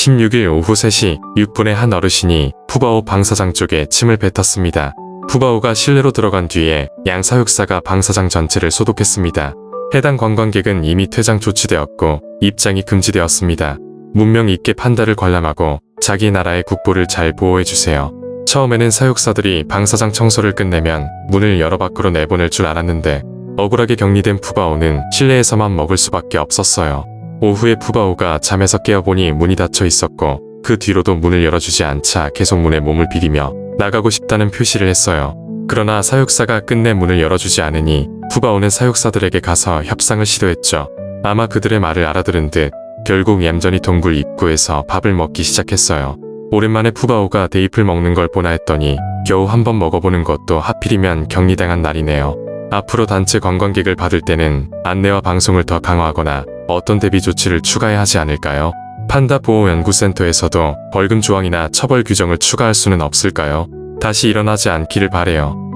16일 오후 3시 6분에 한 어르신이 푸바오 방사장 쪽에 침을 뱉었습니다. 푸바오가 실내로 들어간 뒤에 양 사육사가 방사장 전체를 소독했습니다. 해당 관광객은 이미 퇴장 조치되었고 입장이 금지되었습니다. 문명 있게 판다를 관람하고 자기 나라의 국보를 잘 보호해주세요. 처음에는 사육사들이 방사장 청소를 끝내면 문을 열어 밖으로 내보낼 줄 알았는데 억울하게 격리된 푸바오는 실내에서만 먹을 수밖에 없었어요. 오후에 푸바오가 잠에서 깨어보니 문이 닫혀 있었고 그 뒤로도 문을 열어주지 않자 계속 문에 몸을 비비며 나가고 싶다는 표시를 했어요. 그러나 사육사가 끝내 문을 열어주지 않으니 푸바오는 사육사들에게 가서 협상을 시도했죠. 아마 그들의 말을 알아들은 듯 결국 얌전히 동굴 입구에서 밥을 먹기 시작했어요. 오랜만에 푸바오가 대입을 먹는 걸 보나 했더니 겨우 한번 먹어보는 것도 하필이면 격리당한 날이네요. 앞으로 단체 관광객을 받을 때는 안내와 방송을 더 강화하거나 어떤 대비 조치를 추가해야 하지 않을까요? 판다 보호연구센터에서도 벌금 조항이나 처벌 규정을 추가할 수는 없을까요? 다시 일어나지 않기를 바래요.